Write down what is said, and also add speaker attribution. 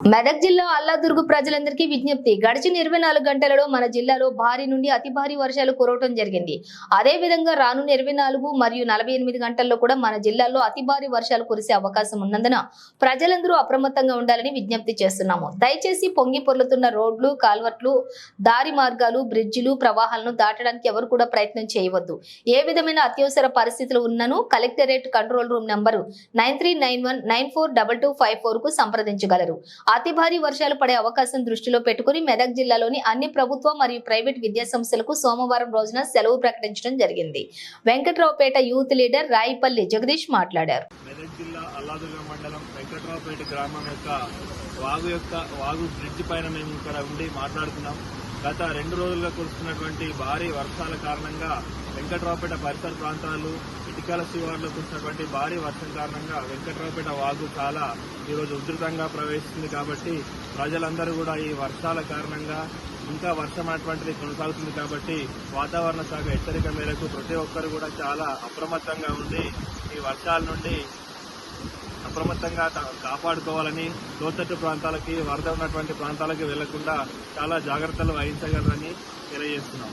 Speaker 1: మెదక్ జిల్లా అల్లాదుర్గు ప్రజలందరికీ విజ్ఞప్తి. గడిచిన ఇరవై నాలుగు గంటలలో మన జిల్లాలో భారీ నుండి అతి భారీ వర్షాలు కురవటం జరిగింది. అదే విధంగా రానున్న ఇరవై నాలుగు మరియు నలభై ఎనిమిది గంటల్లో కూడా మన జిల్లాలో అతి భారీ వర్షాలు కురిసే అవకాశం ఉన్నందున ప్రజలందరూ అప్రమత్తంగా ఉండాలని విజ్ఞప్తి చేస్తున్నాము. దయచేసి పొంగి పొర్లుతున్న రోడ్లు కాల్వట్లు దారి మార్గాలు బ్రిడ్జిలు ప్రవాహాలను దాటడానికి ఎవరు కూడా ప్రయత్నం చేయవద్దు. ఏ విధమైన అత్యవసర పరిస్థితులు ఉన్నను collectorate control room number nine three nine one nine four double two five ఫోర్కు సంప్రదించగలరు. అతి భారీ వర్షాలు పడే అవకాశం దృష్టిలో పెట్టుకుని మెదక్ జిల్లాలోని అన్ని ప్రభుత్వ మరియు ప్రైవేట్ విద్యాసంస్థలకు సోమవారం రోజున సెలవు ప్రకటించడం జరిగింది. వెంకట్రావుపేట యూత్ లీడర్ రాయిపల్లి జగదీష్ మాట్లాడారు.
Speaker 2: వాగు యొక్క వాగు బ్రిడ్జ్ పైన మేము ఇక్కడ ఉండి మాట్లాడుతున్నాం. గత రెండు రోజులుగా కురుస్తున్నటువంటి భారీ వర్షాల కారణంగా వెంకట్రావుపేట పరిసర ప్రాంతాలు ఇటుకల శివార్లో కురిసినటువంటి భారీ వర్షం కారణంగా వెంకట్రావుపేట వాగు చాలా ఈరోజు ఉధృతంగా ప్రవేశిస్తుంది కాబట్టి ప్రజలందరూ కూడా ఈ వర్షాల కారణంగా ఇంకా వర్షం అటువంటిది కొనసాగుతుంది కాబట్టి వాతావరణ శాఖ హెచ్చరిక మేరకు ప్రతి ఒక్కరు కూడా చాలా అప్రమత్తంగా ఉండి ఈ వర్షాల నుండి అప్రమత్తంగా కాపాడుకోవాలని లోతట్టు ప్రాంతాలకి వరద ఉన్నటువంటి ప్రాంతాలకి వెళ్ళకుండా చాలా జాగ్రత్తలు వహించగలరని తెలియజేస్తున్నాం.